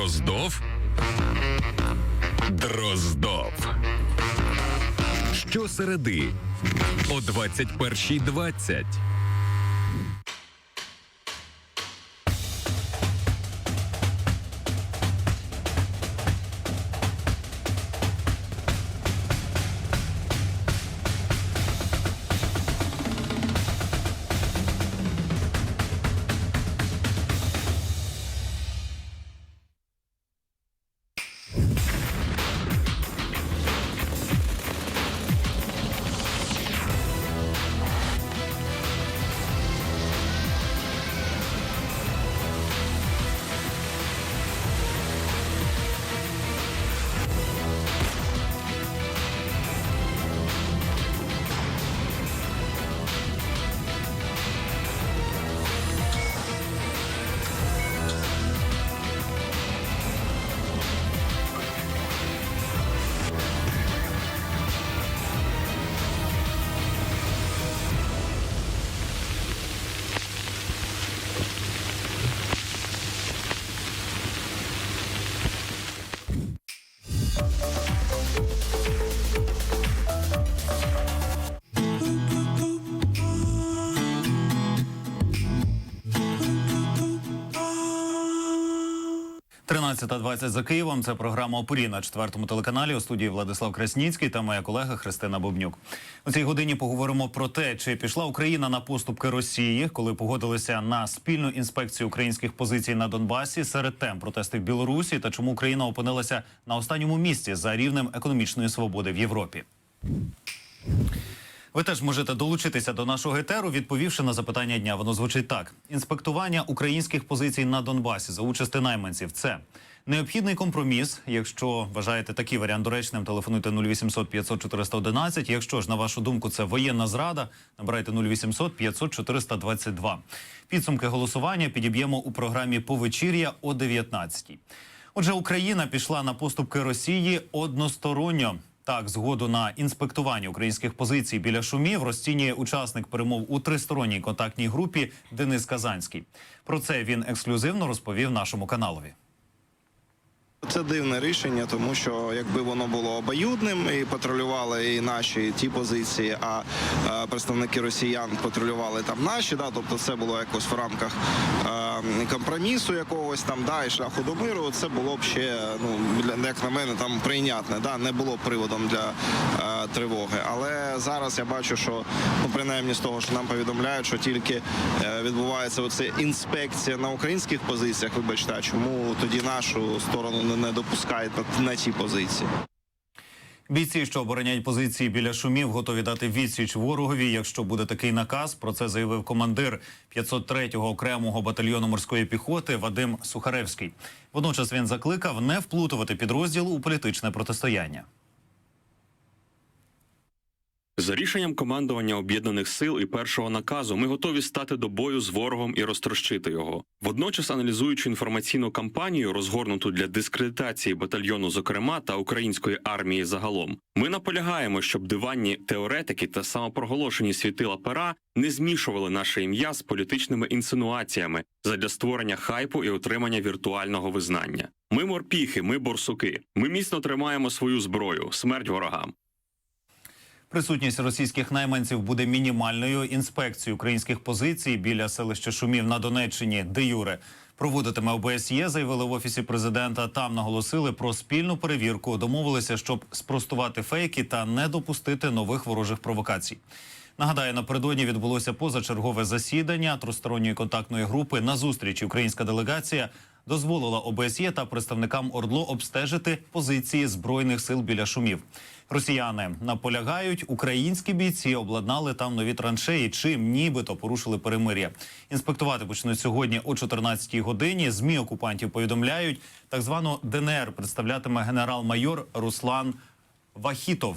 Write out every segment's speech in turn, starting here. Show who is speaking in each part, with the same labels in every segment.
Speaker 1: Дроздов? Дроздов. Щосереди о 21.20.
Speaker 2: Тринадцята двадцять за Києвом. Це програма «Опорі» на четвертому телеканалі. У студії Владислав Красніцький та моя колега Христина Бобнюк. У цій годині поговоримо про те, чи пішла Україна на поступки Росії, коли погодилися на спільну інспекцію українських позицій на Донбасі серед тем протести в Білорусі та чому Україна опинилася на останньому місці за рівнем економічної свободи в Європі. Ви теж можете долучитися до нашого етеру, відповівши на запитання дня. Воно звучить так: інспектування українських позицій на Донбасі за участи найманців. Це необхідний компроміс. Якщо вважаєте такий варіант доречним, телефонуйте 0800 500 411. Якщо ж на вашу думку це воєнна зрада, набирайте 0800 500 422. Підсумки голосування підіб'ємо у програмі Повечір'я о 19 Отже, Україна пішла на поступки Росії односторонньо. Так, згоду на інспектування українських позицій біля шумів розцінює учасник перемов у тристоронній контактній групі Денис Казанський. Про це він ексклюзивно розповів нашому каналові.
Speaker 3: Це дивне рішення, тому що якби воно було обоюдним і патрулювали і наші ті позиції, а е, представники росіян патрулювали там наші, да, тобто це було якось в рамках е, компромісу якогось там, да, і шляху до миру. Це було б ще, ну як на мене, там прийнятне, да, не було приводом для е, тривоги. Але зараз я бачу, що ну принаймні з того, що нам повідомляють, що тільки е, відбувається оце інспекція на українських позиціях. Вибачте, чому тоді нашу сторону не, допускають на, ці позиції?
Speaker 2: Бійці, що обороняють позиції біля шумів, готові дати відсіч ворогові, якщо буде такий наказ. Про це заявив командир 503-го окремого батальйону морської піхоти Вадим Сухаревський. Водночас він закликав не вплутувати підрозділ у політичне протистояння.
Speaker 4: За рішенням командування об'єднаних сил і першого наказу ми готові стати до бою з ворогом і розтрощити його. Водночас, аналізуючи інформаційну кампанію, розгорнуту для дискредитації батальйону, зокрема та української армії загалом, ми наполягаємо, щоб диванні теоретики та самопроголошені світила пера не змішували наше ім'я з політичними інсинуаціями задля створення хайпу і отримання віртуального визнання. Ми морпіхи, ми борсуки. Ми міцно тримаємо свою зброю, смерть ворогам.
Speaker 2: Присутність російських найманців буде мінімальною. Інспекцію українських позицій біля селища Шумів на Донеччині, де Юре, проводитиме ОБСЄ, заявили в офісі президента. Там наголосили про спільну перевірку. Домовилися, щоб спростувати фейки та не допустити нових ворожих провокацій. Нагадаю, напередодні відбулося позачергове засідання тристоронньої контактної групи. На зустрічі українська делегація дозволила ОБСЄ та представникам ОРДЛО обстежити позиції збройних сил біля шумів. Росіяни наполягають, українські бійці обладнали там нові траншеї, чим нібито порушили перемир'я. Інспектувати почнуть сьогодні о 14-й годині. Змі окупантів повідомляють, так звану ДНР представлятиме генерал-майор Руслан Вахітов.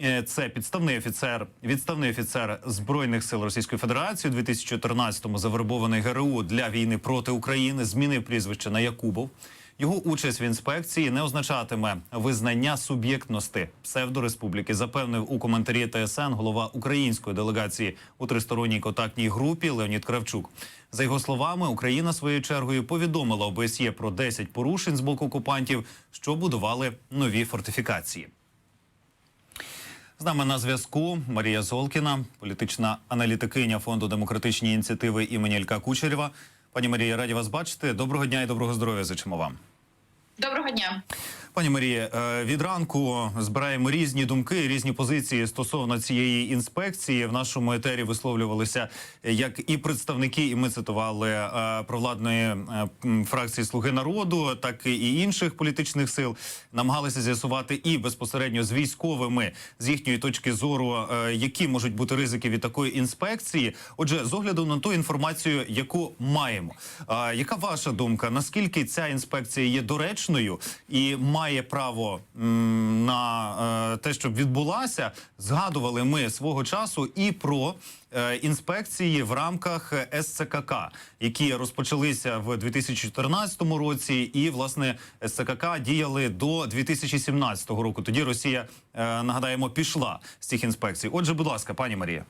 Speaker 2: Е, Це підставний офіцер, відставний офіцер збройних сил Російської Федерації у 2014-му завербований ГРУ для війни проти України. Змінив прізвище на Якубов. Його участь в інспекції не означатиме визнання суб'єктності псевдореспубліки. Запевнив у коментарі ТСН голова української делегації у тристоронній контактній групі Леонід Кравчук. За його словами, Україна своєю чергою повідомила ОБСЄ про 10 порушень з боку окупантів, що будували нові фортифікації. З нами на зв'язку Марія Золкіна, політична аналітикиня фонду демократичні ініціативи імені Ілька Кучерєва. Пані Марія, раді вас бачити. Доброго дня і доброго здоров'я. Зичимо вам.
Speaker 5: Доброго дня.
Speaker 2: Пані Марія, е, від ранку збираємо різні думки, різні позиції стосовно цієї інспекції. В нашому етері висловлювалися е, як і представники, і ми цитували е, провладної фракції Слуги народу, так і інших політичних сил. Намагалися з'ясувати і безпосередньо з військовими з їхньої точки зору, які можуть бути ризики від такої інспекції. Отже, з огляду на ту інформацію, яку маємо, яка ваша думка? Наскільки ця інспекція є доречною і має право м, на е, те, щоб відбулася? Згадували ми свого часу і про е, інспекції в рамках СЦКК, які розпочалися в 2014 році, і власне СЦКК діяли до 2017 року. Тоді Росія е, нагадаємо пішла з цих інспекцій. Отже, будь ласка, пані Марія.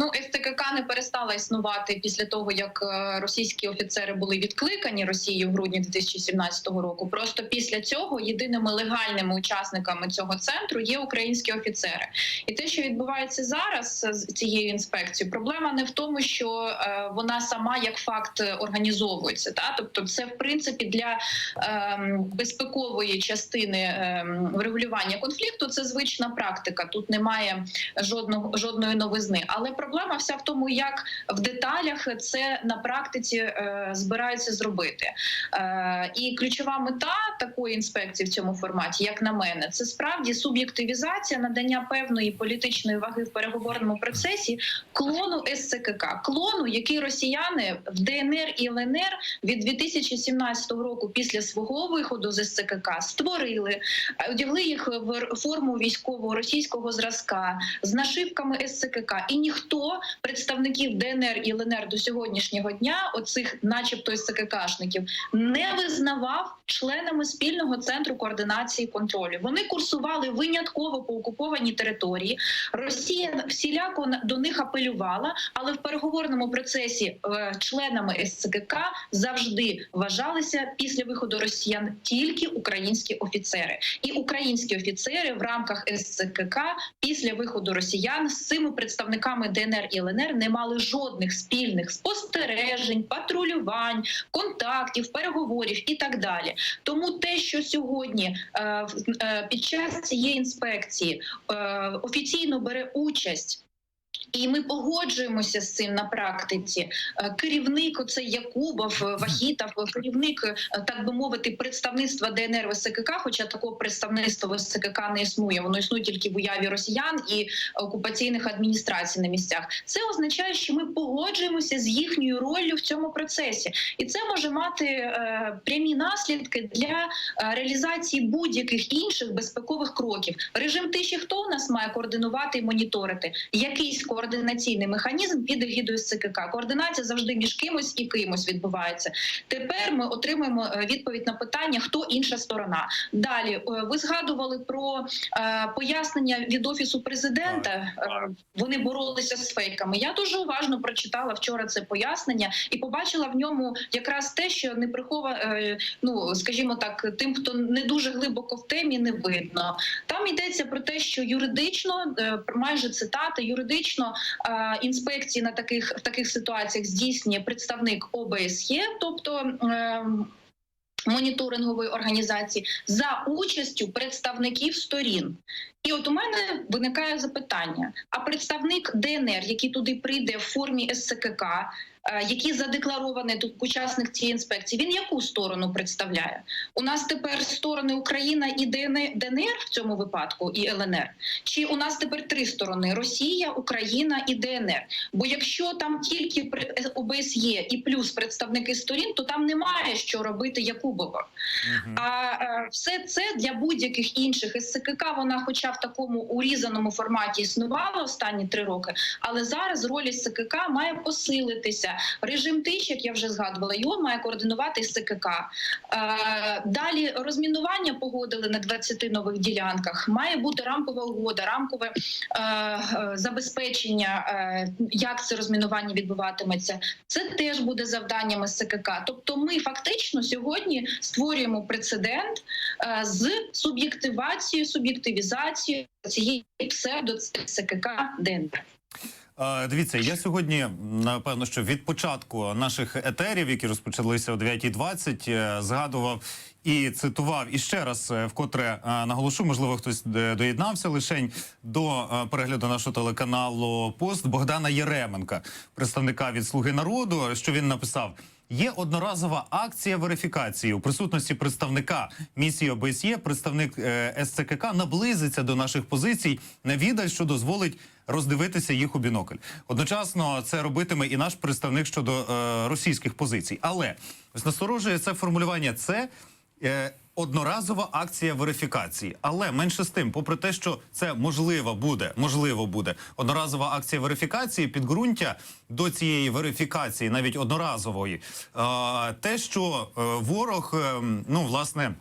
Speaker 5: Ну СТКК не перестала існувати після того, як е, російські офіцери були відкликані Росією в грудні 2017 року. Просто після цього єдиними легальними учасниками цього центру є українські офіцери. І те, що відбувається зараз з цією інспекцією, проблема не в тому, що е, вона сама як факт організовується. Та тобто, це в принципі для ем, безпекової частини ем, врегулювання конфлікту. Це звична практика. Тут немає жодного жодної новизни. Але проблема вся в тому, як в деталях це на практиці е, збираються зробити. Е, і ключова мета такої інспекції в цьому форматі, як на мене, це справді суб'єктивізація, надання певної політичної ваги в переговорному процесі клону СЦКК, клону, який росіяни в ДНР і ЛНР від 2017 року після свого виходу з СЦКК створили, е, одягли їх в форму військового російського зразка з нашивками СЦКК. І ніхто представників ДНР і ЛНР до сьогоднішнього дня, оцих, начебто, СЦККшників, не визнавав членами спільного центру координації контролю. Вони курсували винятково по окупованій території. Росія всіляко до них апелювала, але в переговорному процесі е, членами СЦКК завжди вважалися після виходу росіян тільки українські офіцери, і українські офіцери в рамках СЦКК після виходу росіян з цими представниками ДНР і ЛНР не мали жодних спільних спостережень, патрулювань, контактів, переговорів і так далі. Тому те, що сьогодні е, е, під час цієї інспекції е, офіційно бере участь. І ми погоджуємося з цим на практиці. Е, Керівник оцей Якубов, е, Вахітов, е, керівник, так би мовити, представництва ДНР в СКК, хоча такого представництва в СКК не існує. Воно існує тільки в уяві росіян і окупаційних адміністрацій на місцях. Це означає, що ми погоджуємося з їхньою роллю в цьому процесі, і це може мати прямі наслідки для реалізації будь-яких інших безпекових кроків. Режим тиші хто у нас має координувати і моніторити? Якийсь координаційний механізм під егідою СЦКК. Координація завжди між кимось і кимось відбувається. Тепер ми отримуємо е, відповідь на питання, хто інша сторона. Далі е, ви згадували про е, пояснення від офісу президента. Вони боролися з фейками. Я дуже уважно прочитала вчора це пояснення і побачила в ньому якраз те, що не прихова, ну скажімо так, тим, хто не дуже глибоко в темі, не видно. Там йдеться про те, що юридично, майже цитата, юридично е, інспекції на таких в таких ситуаціях здійснює представник ОБСЄ, тобто. е, Моніторингової організації за участю представників сторін, і от у мене виникає запитання: а представник ДНР, який туди прийде в формі СЦКК, е, який задекларований тут учасник цієї інспекції, він яку сторону представляє? У нас тепер сторони Україна і ДНР, в цьому випадку і ЛНР. Чи у нас тепер три сторони: Росія, Україна і ДНР? Бо якщо там тільки при- ОБСЄ і плюс представники сторін, то там немає що робити Якубова. А е, все це для будь-яких інших СЦКК вона, хоча в такому урізаному форматі існувала останні три роки, але зараз роль СЦКК має посилитися Дивіться, режим тиш, як я вже згадувала, його має координувати СКК. Е, Далі розмінування погодили на 20 нових ділянках. Має бути рамкова угода, рамкове е, е, забезпечення, як це розмінування відбуватиметься. Це теж буде завданням СКК. Тобто, ми фактично сьогодні створюємо прецедент з суб'єктивацією, суб'єктивізацією цієї псевдо СКК ДНР.
Speaker 2: Е, Дивіться, я сьогодні напевно, що від початку наших етерів, які розпочалися о 9.20, е, згадував і цитував і ще раз е, вкотре наголошу, можливо, хтось доєднався лишень до перегляду нашого телеканалу Пост Богдана Єременка, представника від Слуги народу, що він написав. Є одноразова акція верифікації у присутності представника місії ОБСЄ. Представник СЦКК наблизиться до наших позицій на віддаль, що дозволить роздивитися їх у бінокль. Одночасно це робитиме і наш представник щодо е, російських позицій. Але ось насторожує це формулювання. Це е, одноразова акція верифікації. Але менше з тим, попри те, що це можливо буде, можливо буде одноразова акція верифікації, підґрунтя до цієї верифікації, навіть одноразової, е, те, що е, ворог, е, ну власне.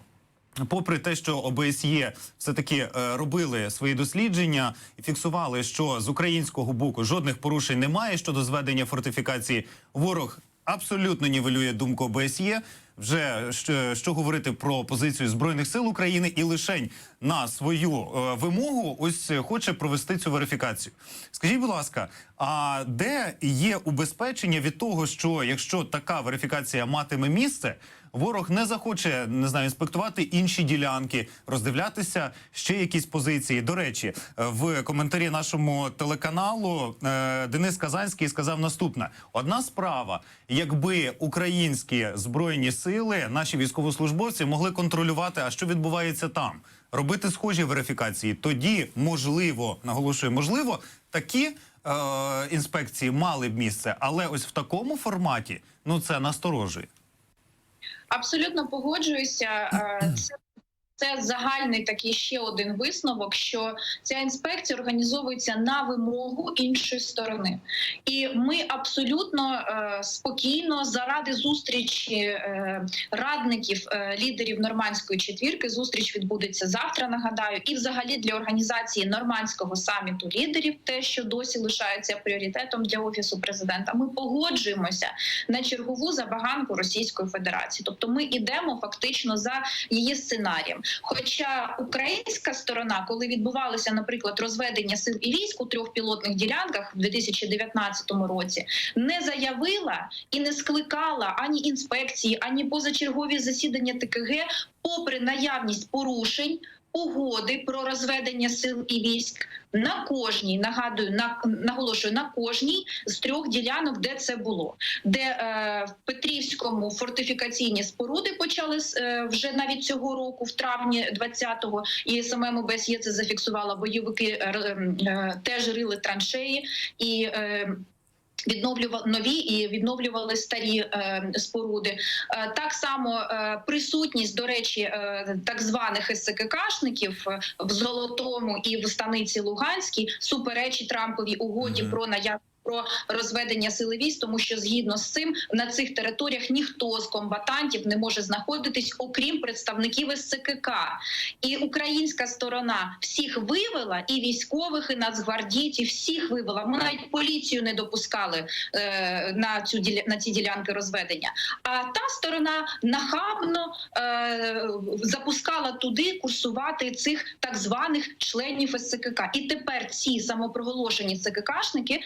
Speaker 2: Попри те, що ОБСЄ все таки робили свої дослідження і фіксували, що з українського боку жодних порушень немає щодо зведення фортифікації, ворог абсолютно нівелює думку ОБСЄ. Вже що, що говорити про позицію збройних сил України і лишень на свою е, вимогу, ось е, хоче провести цю верифікацію. Скажіть, будь ласка, а де є убезпечення від того, що якщо така верифікація матиме місце, ворог не захоче не знаю, інспектувати інші ділянки, роздивлятися ще якісь позиції. До речі, в коментарі нашому телеканалу е, Денис Казанський сказав наступне: одна справа, якби українські збройні сили, наші військовослужбовці могли контролювати, а що відбувається там. Робити схожі верифікації, тоді можливо, наголошую, можливо, такі е, інспекції мали б місце, але ось в такому форматі ну це насторожує.
Speaker 5: Абсолютно погоджуюся. Е, Це це загальний такий ще один висновок, що ця інспекція організовується на вимогу іншої сторони, і ми абсолютно е, спокійно заради зустрічі е, радників е, лідерів нормандської четвірки. Зустріч відбудеться завтра. Нагадаю, і взагалі для організації нормандського саміту лідерів, те, що досі лишається пріоритетом для офісу президента. Ми погоджуємося на чергову забаганку Російської Федерації, тобто ми йдемо фактично за її сценарієм. Хоча українська сторона, коли відбувалося, наприклад, розведення сил і військ у трьох пілотних ділянках в 2019 році, не заявила і не скликала ані інспекції, ані позачергові засідання ТКГ, попри наявність порушень. Угоди про розведення сил і військ на кожній нагадую на наголошую на кожній з трьох ділянок, де це було, де е, в Петрівському фортифікаційні споруди почали е, вже навіть цього року, в травні 20-го, і самому БСЄ це зафіксувало. Бойовики е, е, теж рили траншеї і. Е, Відновлювали нові і відновлювали старі е, споруди. Е, так само е, присутність, до речі, е, так званих СККшників в Золотому і в станиці Луганській суперечить Трамповій угоді
Speaker 2: Мгм.
Speaker 5: про наявність про розведення сили тому що згідно з цим на цих територіях ніхто з комбатантів не може знаходитись, окрім представників СЦКК. І українська сторона всіх вивела, і військових, і нацгвардійців, всіх вивела. Ми навіть поліцію не допускали е, на цю на ці ділянки розведення. А та сторона нахабно е, запускала туди курсувати цих так званих членів СЦКК. І тепер ці самопроголошені СККшники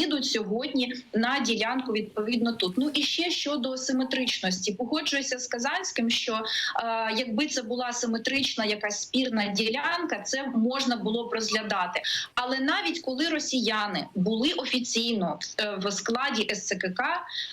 Speaker 5: приїдуть сьогодні на ділянку відповідно тут. Ну і ще щодо симетричності, погоджуюся з Казанським, що е, якби це була симетрична якась спірна ділянка, це можна було б розглядати. Але навіть коли росіяни були офіційно е, в складі СЦКК,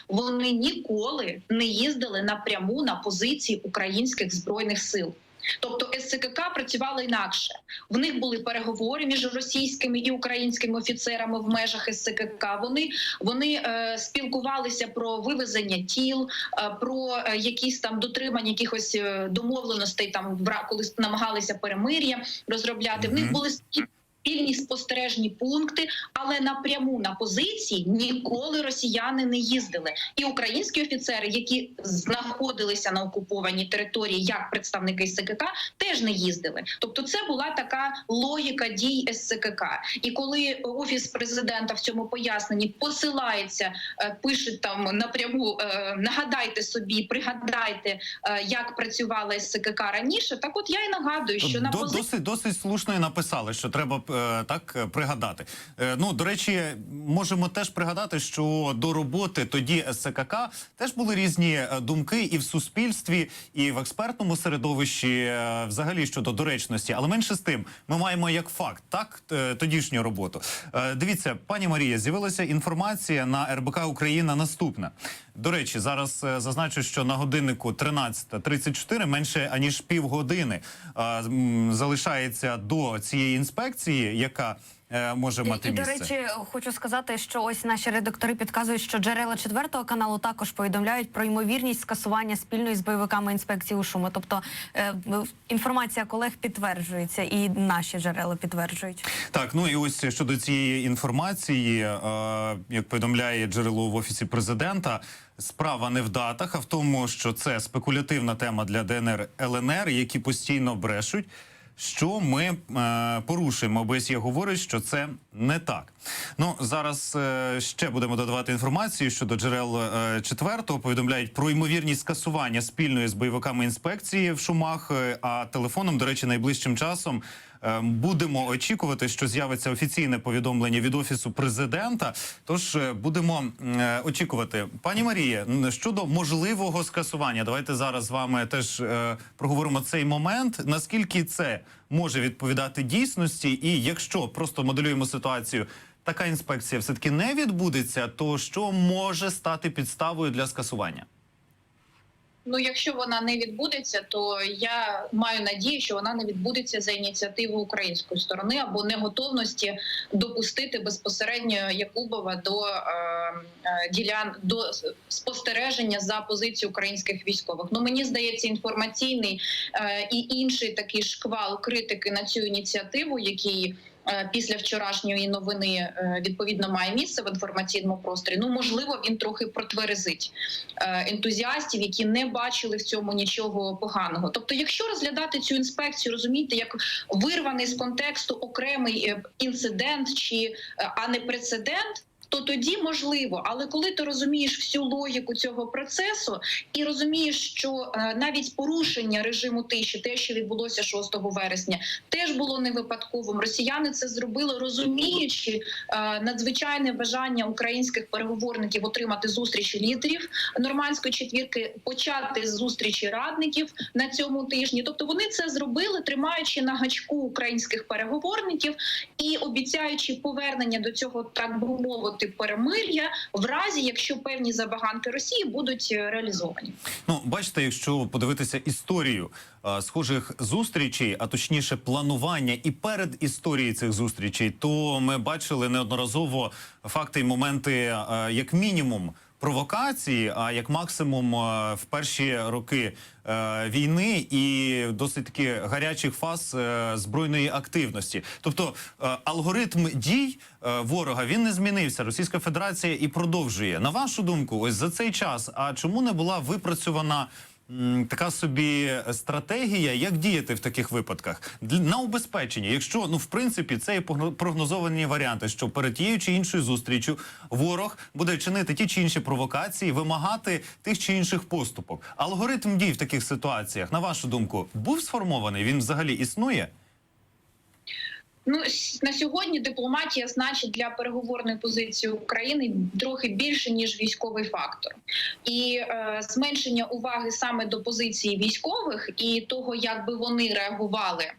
Speaker 5: вони ніколи не їздили напряму на позиції українських збройних сил. Тобто СЦКК працювала інакше. В них були переговори між російськими і українськими офіцерами в межах СЦКК. Вони вони е, спілкувалися про вивезення тіл, е, про е, якісь там дотримання якихось е, домовленостей, там коли намагалися перемир'я розробляти. В них були спільні спільні спостережні пункти, але напряму на позиції ніколи росіяни не їздили. І українські офіцери, які знаходилися на окупованій території як представники СКК, теж не їздили. Тобто, це була така логіка дій СЦКК. І коли офіс президента в цьому поясненні посилається, е, пише там напряму е, нагадайте собі, пригадайте, е, як працювала СЦКК раніше. Так, от я і нагадую, що на
Speaker 2: До-
Speaker 5: позиції
Speaker 2: досить досить слушно і написали, що треба так е, пригадати. Е, ну до речі, можемо теж пригадати, що до роботи тоді СЦКК теж були різні е, думки і в суспільстві, і в експертному середовищі, е, взагалі щодо доречності. Але менше з тим, ми маємо як факт так е, тодішню роботу. Е, дивіться, пані Марія, з'явилася інформація на РБК Україна наступна. До речі, зараз е, зазначу, що на годиннику 13.34 менше аніж півгодини е, залишається до цієї інспекції, яка е, може мати
Speaker 6: і, до речі, хочу сказати, що ось наші редактори підказують, що джерела четвертого каналу також повідомляють про ймовірність скасування спільної з бойовиками інспекції у шуму. Тобто е, інформація колег підтверджується, і наші джерела підтверджують.
Speaker 2: Так, ну і ось щодо цієї інформації, е, як повідомляє джерело в офісі президента, справа не в датах, а в тому, що це спекулятивна тема для ДНР ЛНР, які постійно брешуть. Що ми е, порушуємо? ОБСЄ говорить, що це не так. Ну зараз е, ще будемо додавати інформацію щодо джерел е, четвертого. Повідомляють про ймовірність скасування спільної з бойовиками інспекції в шумах. е, а телефоном, до речі, найближчим часом будемо очікувати, що з'явиться офіційне повідомлення від офісу президента. Тож е, будемо е, очікувати, пані Марія, щодо можливого скасування. Давайте зараз з вами теж е, проговоримо цей момент. Наскільки це може відповідати дійсності, і якщо просто моделюємо ситуацію. Така інспекція все таки не відбудеться, то що може стати підставою для скасування?
Speaker 5: Ну, якщо вона не відбудеться, то я маю надію, що вона не відбудеться за ініціативи української сторони або неготовності допустити безпосередньо Якубова до е, е, ділян до спостереження за позицією українських військових. Ну мені здається, інформаційний е, і інший такий шквал критики на цю ініціативу, який Після вчорашньої новини е, відповідно має місце в інформаційному просторі. Ну можливо, він трохи протверезить е, ентузіастів, які не бачили в цьому нічого поганого. Тобто, якщо розглядати цю інспекцію, розумієте, як вирваний з контексту окремий е, інцидент чи е, а не прецедент. То тоді можливо, але коли ти розумієш всю логіку цього процесу і розумієш, що е, навіть порушення режиму тиші, те, що відбулося 6 вересня, теж було не випадковим. Росіяни це зробили, розуміючи е, надзвичайне бажання українських переговорників отримати зустрічі лідерів нормандської четвірки, почати зустрічі радників на цьому тижні. Тобто вони це зробили, тримаючи на гачку українських переговорників і обіцяючи повернення до цього, так би мовити, перемир'я в разі, якщо певні забаганки Росії будуть е, реалізовані.
Speaker 2: Ну, бачите, якщо подивитися історію а, схожих зустрічей, а точніше планування і перед історією цих зустрічей, то ми бачили неодноразово факти і моменти, а, як мінімум. Провокації, а як максимум е, в перші роки е, війни і досить таки гарячих фаз е, збройної активності. Тобто алгоритм дій ворога він не змінився. Російська Федерація і продовжує. На вашу думку, ось за цей час. А чому не була випрацьована? Така собі стратегія, як діяти в таких випадках на убезпечення. Якщо ну в принципі це є прогнозовані варіанти, що перед тією чи іншою зустрічю ворог буде чинити ті чи інші провокації, вимагати тих чи інших поступок. Алгоритм дій в таких ситуаціях, на вашу думку, був сформований? Він взагалі існує?
Speaker 5: Ну на сьогодні дипломатія значить для переговорної позиції України трохи більше ніж військовий фактор, і е, зменшення уваги саме до позиції військових і того, як би вони реагували.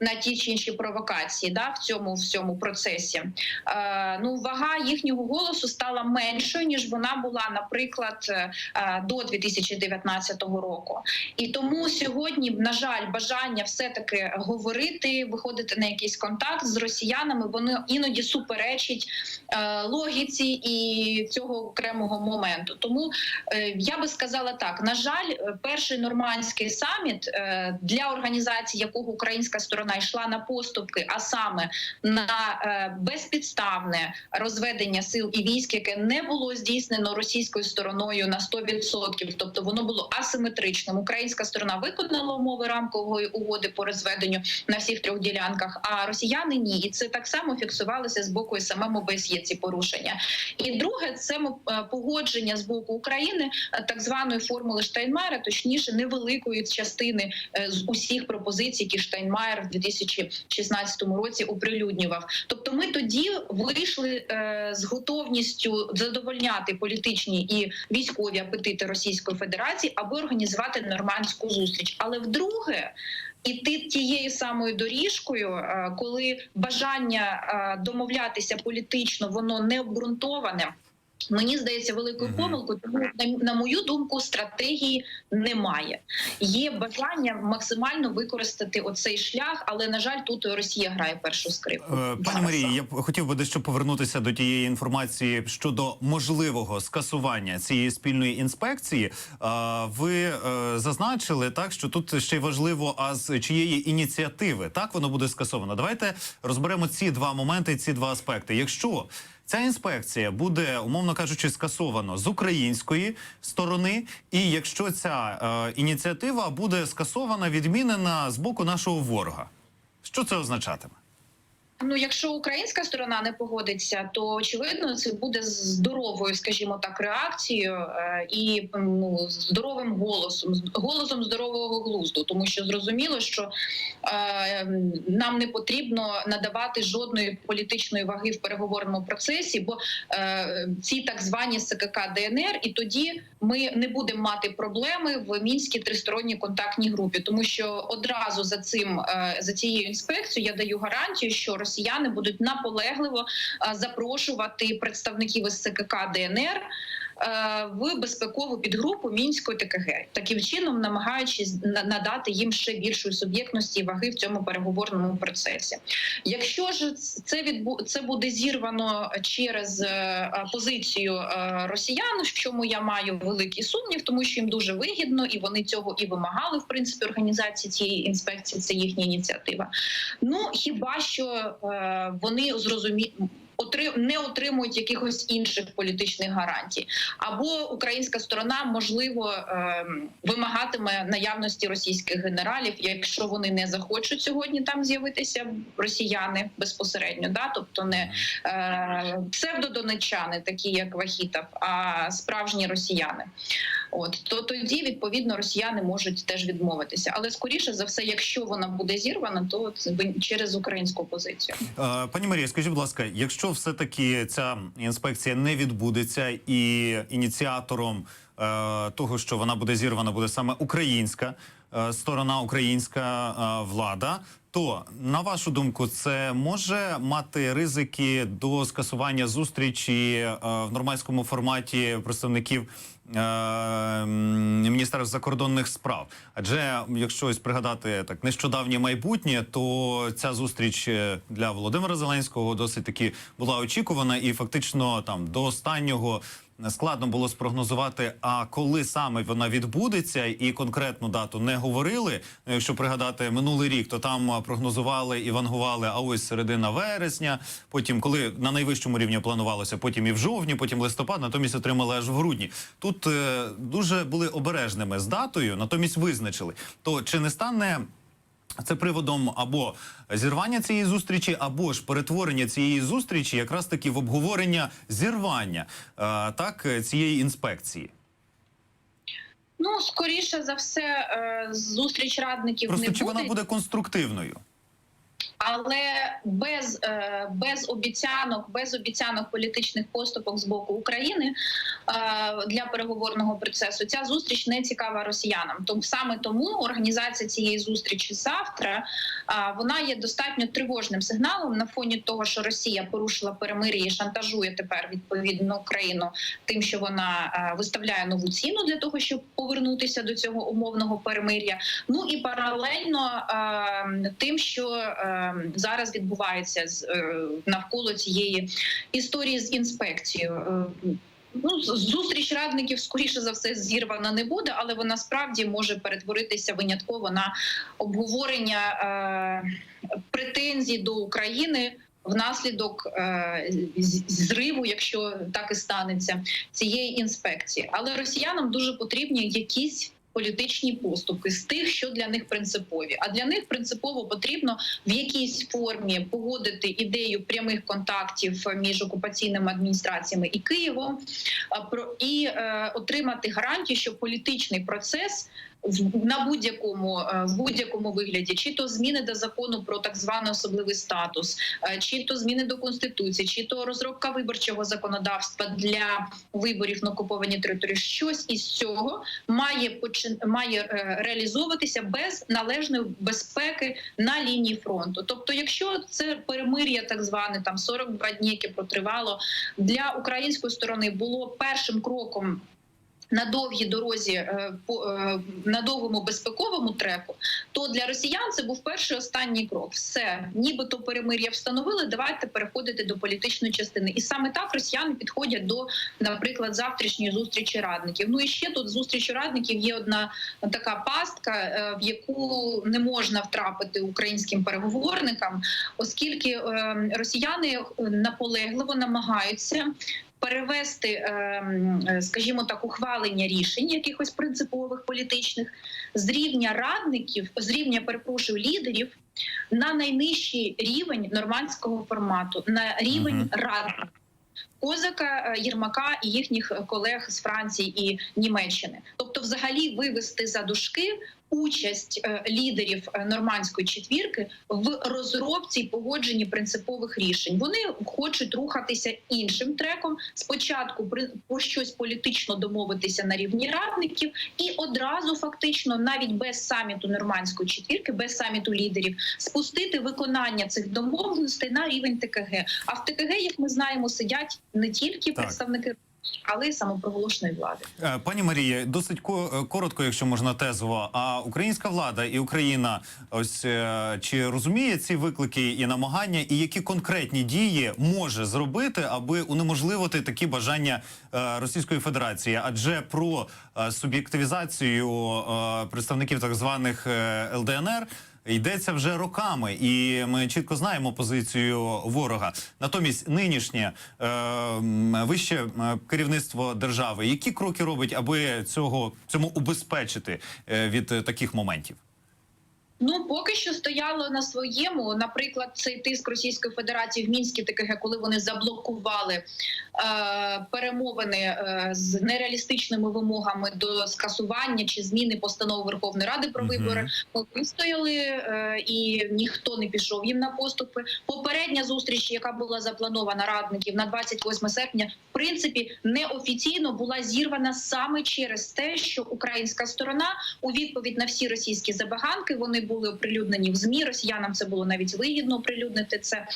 Speaker 5: На ті чи інші провокації, да, в цьому всьому процесі, е, ну вага їхнього голосу стала меншою ніж вона була, наприклад, е, до 2019 року. І тому сьогодні, на жаль, бажання все таки говорити, виходити на якийсь контакт з росіянами, воно іноді суперечить е, логіці і цього окремого моменту. Тому е, я би сказала так: на жаль, е, перший нормандський саміт, е, для організації якого українська сторона йшла на поступки, а саме на е, безпідставне розведення сил і військ, яке не було здійснено російською стороною на 100%, тобто воно було асиметричним. Українська сторона виконала умови рамкової угоди по розведенню на всіх трьох ділянках, а росіяни ні, і це так само фіксувалося з боку і самому ОБСЄ ці порушення. І друге, це е, погодження з боку України е, так званої формули Штайнмайера, точніше невеликої частини з усіх пропозицій, які Штайнмаєр в 2016 році оприлюднював. Тобто, ми тоді вийшли е, з готовністю задовольняти політичні і військові апетити Російської Федерації, аби організувати нормандську зустріч. Але вдруге. Іти тією самою доріжкою, е, коли бажання е, домовлятися політично воно не обґрунтоване. Мені здається великою помилкою, тому на, мою думку, стратегії немає. Є бажання максимально використати оцей шлях, але на жаль, тут Росія грає першу скрипку.
Speaker 2: Е, Пані
Speaker 5: Зараз.
Speaker 2: Марії, я б хотів би дещо повернутися до тієї інформації щодо можливого скасування цієї спільної інспекції. Ви е, зазначили так, що тут ще й важливо, а з чиєї ініціативи так воно буде скасовано. Давайте розберемо ці два моменти, ці два аспекти. Якщо Ця інспекція буде, умовно кажучи, скасовано з української сторони, і якщо ця е, ініціатива буде скасована, відмінена з боку нашого ворога, що це означатиме?
Speaker 5: Ну, якщо українська сторона не погодиться, то очевидно це буде здоровою, скажімо так, реакцією е, і ну, здоровим голосом, голосом здорового глузду, тому що зрозуміло, що е, нам не потрібно надавати жодної політичної ваги в переговорному процесі, бо е, ці так звані СКК ДНР, і тоді ми не будемо мати проблеми в мінській тристоронній контактній групі, тому що одразу за цим е, за цією інспекцією я даю гарантію, що росіяни будуть наполегливо е, запрошувати представників із СКК ДНР. Е, В безпекову підгрупу мінської ТКГ, таким чином намагаючись надати їм ще більшої суб'єктності і ваги в цьому переговорному процесі. Якщо ж це відбу... це буде зірвано через е, е, позицію росіян, в чому я маю великий сумнів, тому що їм дуже вигідно, і вони цього і вимагали в принципі організації цієї інспекції. Це їхня ініціатива. Ну хіба що вони зрозумі... не отримують якихось інших політичних гарантій, або українська сторона можливо е, вимагатиме наявності російських генералів, якщо вони не захочуть сьогодні там з'явитися росіяни безпосередньо, да, тобто не е, псевдодонечани, такі як Вахітов, а справжні росіяни. От то тоді відповідно росіяни можуть теж відмовитися, але скоріше за все, якщо вона буде зірвана, то через українську позицію.
Speaker 2: Е, Пані Марія, скажіть, будь ласка, якщо все таки ця інспекція не відбудеться, і ініціатором е, того, що вона буде зірвана, буде саме українська е, сторона, українська е, влада. То на вашу думку, це може мати ризики до скасування зустрічі е, в нормальському форматі представників міністерств закордонних справ? Адже якщо ось пригадати так нещодавнє майбутнє, то ця зустріч е, для Володимира Зеленського досить таки була очікувана, і фактично там до останнього. Складно було спрогнозувати, а коли саме вона відбудеться, і конкретну дату не говорили. Ну, Якщо пригадати минулий рік, то там прогнозували і вангували, а ось середина вересня. Потім, коли на найвищому рівні планувалося, потім і в жовтні, потім листопад, натомість отримали аж в грудні. Тут е, дуже були обережними з датою, натомість визначили. То чи не стане це приводом або зірвання цієї зустрічі, або ж перетворення цієї зустрічі, якраз таки в обговорення зірвання е, так цієї інспекції.
Speaker 5: Ну скоріше за все, е, зустріч радників
Speaker 2: Просто
Speaker 5: не
Speaker 2: чи
Speaker 5: буде.
Speaker 2: вона буде конструктивною?
Speaker 5: Але без, е, без обіцянок, без обіцянок політичних поступок з боку України е, для переговорного процесу ця зустріч не цікава росіянам. Тому саме тому організація цієї зустрічі завтра е, вона є достатньо тривожним сигналом на фоні того, що Росія порушила перемир'я і шантажує тепер відповідно Україну тим, що вона виставляє нову ціну для того, щоб повернутися до цього умовного перемир'я. Ну і паралельно тим, що зараз відбувається з е, навколо цієї історії з інспекцією. Е, Ну, зустріч радників, скоріше за все, зірвана не буде, але вона справді може перетворитися винятково на обговорення е, претензій до України внаслідок е, зриву, якщо так і станеться, цієї інспекції. Але росіянам дуже потрібні якісь. Політичні поступки з тих, що для них принципові. А для них принципово потрібно в якійсь формі погодити ідею прямих контактів між окупаційними адміністраціями і Києвом, про і е, отримати гарантію, що політичний процес на будь-якому е, в будь-якому вигляді, чи то зміни до закону про так званий особливий статус, е, чи то зміни до конституції, чи то розробка виборчого законодавства для виборів на окупованій території, щось із цього має почин має е, реалізовуватися без належної безпеки на лінії фронту. Тобто, якщо це перемир'я, так зване там 42 дні, яке протривало для української сторони, було першим кроком. На довгій дорозі е, е, на довгому безпековому треку, то для росіян це був перший останній крок. Все, нібито перемир'я встановили. Давайте переходити до політичної частини. І саме так росіяни підходять до, наприклад, завтрашньої зустрічі радників. Ну і ще тут зустріч радників є одна така пастка, е, в яку не можна втрапити українським переговорникам, оскільки росіяни наполегливо намагаються перевести, ем, е, скажімо так, ухвалення рішень якихось принципових політичних з рівня радників, з рівня перепрошую лідерів на найнижчий рівень нормандського формату, на рівень
Speaker 2: Мгм.
Speaker 5: радників. Козака, е, Єрмака і їхніх колег з Франції і Німеччини, тобто, взагалі, вивести за дужки участь е, лідерів е, нормандської четвірки в розробці і погодженні принципових рішень. Вони хочуть рухатися іншим треком. Спочатку при щось політично домовитися на рівні радників, і одразу фактично, навіть без саміту нормандської четвірки, без саміту лідерів, спустити виконання цих домовленостей на рівень ТКГ. А в ТКГ, як ми знаємо, сидять не тільки
Speaker 2: Так.
Speaker 5: представники, але й самопроголошеної влади.
Speaker 2: Е, Пані Марія, досить е, коротко, якщо можна тезово. А українська влада і Україна, ось е, чи розуміє ці виклики і намагання, і які конкретні дії може зробити, аби унеможливити такі бажання Російської Федерації? Адже про суб'єктивізацію представників так званих ЛДНР. Йдеться вже роками, і ми чітко знаємо позицію ворога. Натомість нинішнє е, вище керівництво держави, які кроки робить, аби цього цьому убезпечити е, від е, таких моментів?
Speaker 5: Ну поки що стояло на своєму. Наприклад, цей тиск Російської Федерації в мінській ТКГ, коли вони заблокували е, перемовини е, з нереалістичними вимогами до скасування чи зміни постанови Верховної Ради про вибори. Ми вистояли е, і ніхто не пішов їм на поступи. Попередня зустріч, яка була запланована радників на 28 серпня, в принципі неофіційно була зірвана саме через те, що українська сторона у відповідь на всі російські забаганки вони були оприлюднені в змі. Росіянам це було навіть вигідно оприлюднити це.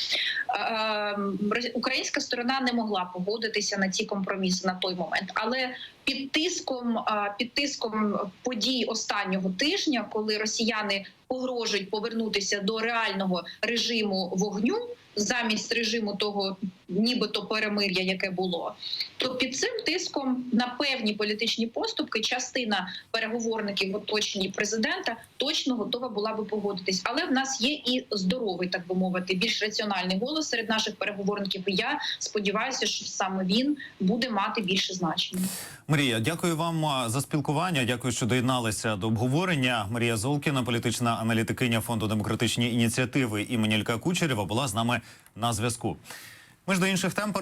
Speaker 5: Українська сторона не могла погодитися на ці компроміси на той момент, але під тиском під тиском подій останнього тижня, коли росіяни погрожують повернутися до реального режиму вогню замість режиму того, нібито перемир'я, яке було, то під цим тиском на певні політичні поступки частина переговорників в оточенні президента точно готова була би погодитись. Але в нас є і здоровий, так би мовити, більш раціональний голос серед наших переговорників. І я сподіваюся, що саме він буде мати більше значення.
Speaker 2: Марія, дякую вам за спілкування. Дякую, що доєдналися до обговорення. Марія Золкіна, політична аналітикиня фонду демократичні ініціативи імені Ілька Кучерєва, була з нами на зв'язку. Ми ж до інших тем переходимо.